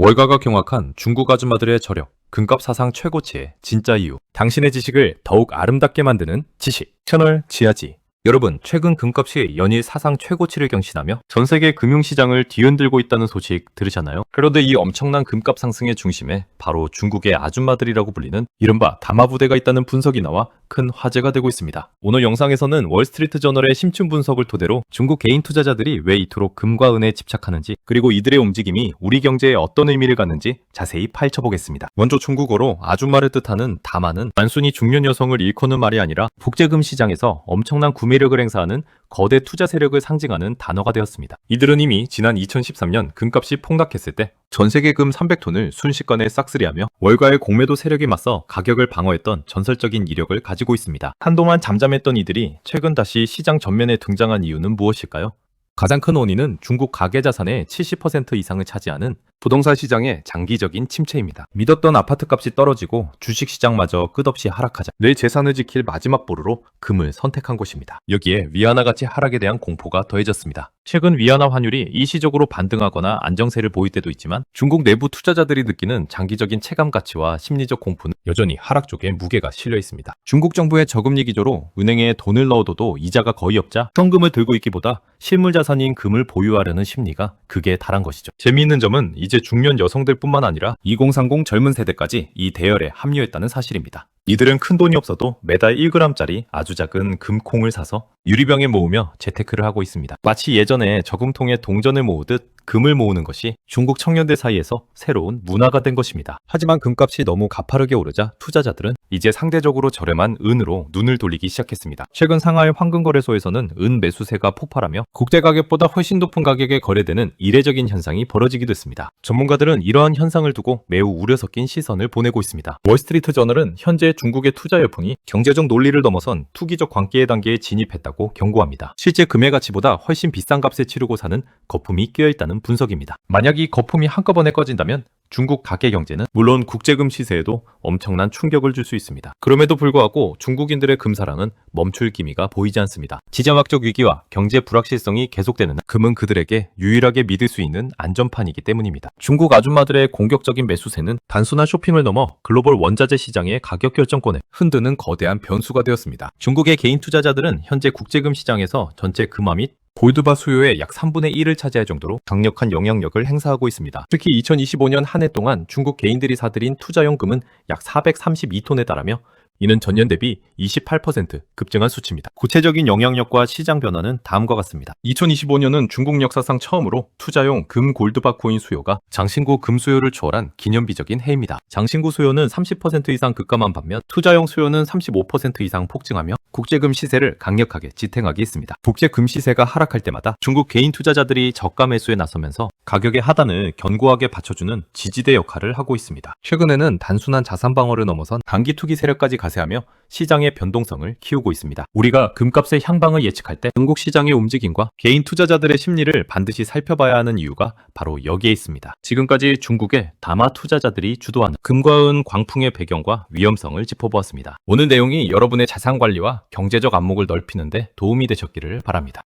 월가가 경악한 중국 아줌마들의 저력, 금값 사상 최고치의 진짜 이유. 당신의 지식을 더욱 아름답게 만드는 지식. 채널 지하지. 여러분, 최근 금값이 연일 사상 최고치를 경신하며 전 세계 금융시장을 뒤흔들고 있다는 소식 들으셨나요? 그런데 이 엄청난 금값 상승의 중심에 바로 중국의 아줌마들이라고 불리는 이른바 다마부대가 있다는 분석이 나와 큰 화제가 되고 있습니다. 오늘 영상에서는 월스트리트 저널의 심층 분석을 토대로 중국 개인 투자자들이 왜 이토록 금과 은에 집착하는지 그리고 이들의 움직임이 우리 경제에 어떤 의미를 갖는지 자세히 파헤쳐보겠습니다. 먼저 중국어로 아줌마를 뜻하는 다마는 단순히 중년 여성을 일컫는 말이 아니라 국제금 시장에서 엄청난 구매력을 행사하는 거대 투자 세력을 상징하는 단어가 되었습니다. 이들은 이미 지난 2013년 금값이 폭락했을 때 전 세계 금 300톤을 순식간에 싹쓸이하며 월가의 공매도 세력에 맞서 가격을 방어했던 전설적인 이력을 가지고 있습니다. 한동안 잠잠했던 이들이 최근 다시 시장 전면에 등장한 이유는 무엇일까요? 가장 큰 원인은 중국 가계 자산의 70% 이상을 차지하는 부동산 시장의 장기적인 침체입니다. 믿었던 아파트 값이 떨어지고 주식 시장마저 끝없이 하락하자 내 재산을 지킬 마지막 보루로 금을 선택한 것입니다. 여기에 위안화 가치 하락에 대한 공포가 더해졌습니다. 최근 위안화 환율이 일시적으로 반등하거나 안정세를 보일 때도 있지만 중국 내부 투자자들이 느끼는 장기적인 체감 가치와 심리적 공포는 여전히 하락 쪽에 무게가 실려 있습니다. 중국 정부의 저금리 기조로 은행에 돈을 넣어둬도 이자가 거의 없자 현금을 들고 있기보다 실물 자산인 금을 보유하려는 심리가 극에 달한 것이죠. 재미있는 점은 이제 중년 여성들뿐만 아니라 2030 젊은 세대까지 이 대열에 합류했다는 사실입니다. 이들은 큰 돈이 없어도 매달 1g짜리 아주 작은 금콩을 사서 유리병에 모으며 재테크를 하고 있습니다. 마치 예전에 저금통에 동전을 모으듯 금을 모으는 것이 중국 청년들 사이에서 새로운 문화가 된 것입니다. 하지만 금값이 너무 가파르게 오르자 투자자들은 이제 상대적으로 저렴한 은으로 눈을 돌리기 시작했습니다. 최근 상하이 황금거래소에서는 은 매수세가 폭발하며 국제 가격보다 훨씬 높은 가격에 거래되는 이례적인 현상이 벌어지기도 했습니다. 전문가들은 이러한 현상을 두고 매우 우려 섞인 시선을 보내고 있습니다. 월스트리트 저널은 현재 중국의 투자 열풍이 경제적 논리를 넘어선 투기적 관계의 단계에 진입했다고 경고합니다. 실제 금의 가치보다 훨씬 비싼 값에 치르고 사는 거품이 끼어있다는 분석입니다. 만약 이 거품이 한꺼번에 꺼진다면 중국 가계 경제는 물론 국제금 시세에도 엄청난 충격을 줄 수 있습니다. 그럼에도 불구하고 중국인들의 금사랑은 멈출 기미가 보이지 않습니다. 지정학적 위기와 경제 불확실성이 계속되는 한 금은 그들에게 유일하게 믿을 수 있는 안전판이기 때문입니다. 중국 아줌마들의 공격적인 매수세는 단순한 쇼핑을 넘어 글로벌 원자재 시장의 가격 결정권을 흔드는 거대한 변수가 되었습니다. 중국의 개인 투자자들은 현재 국제금 시장에서 전체 금화 및 골드바 수요의 약 3분의 1을 차지할 정도로 강력한 영향력을 행사하고 있습니다. 특히 2025년 한 해 동안 중국 개인들이 사들인 투자용 금은 약 432톤에 달하며 이는 전년 대비 28% 급증한 수치입니다. 구체적인 영향력과 시장 변화는 다음과 같습니다. 2025년은 중국 역사상 처음으로 투자용 금 골드바 코인 수요가 장신구 금 수요를 초월한 기념비적인 해입니다. 장신구 수요는 30% 이상 급감한 반면 투자용 수요는 35% 이상 폭증하며 국제금 시세를 강력하게 지탱하게 했습니다. 국제금 시세가 하락할 때마다 중국 개인 투자자들이 저가 매수에 나서면서 가격의 하단을 견고하게 받쳐주는 지지대 역할을 하고 있습니다. 최근에는 단순한 자산 방어를 넘어선 단기 투기 세력까지 가 세하며 시장의 변동성을 키우고 있습니다. 우리가 금값의 향방을 예측할 때 중국 시장의 움직임과 개인 투자자들의 심리를 반드시 살펴봐야 하는 이유가 바로 여기에 있습니다. 지금까지 중국의 다마 투자자들이 주도하는 금과 은 광풍의 배경과 위험성을 짚어보았습니다. 오늘 내용이 여러분의 자산 관리와 경제적 안목을 넓히는데 도움이 되셨기를 바랍니다.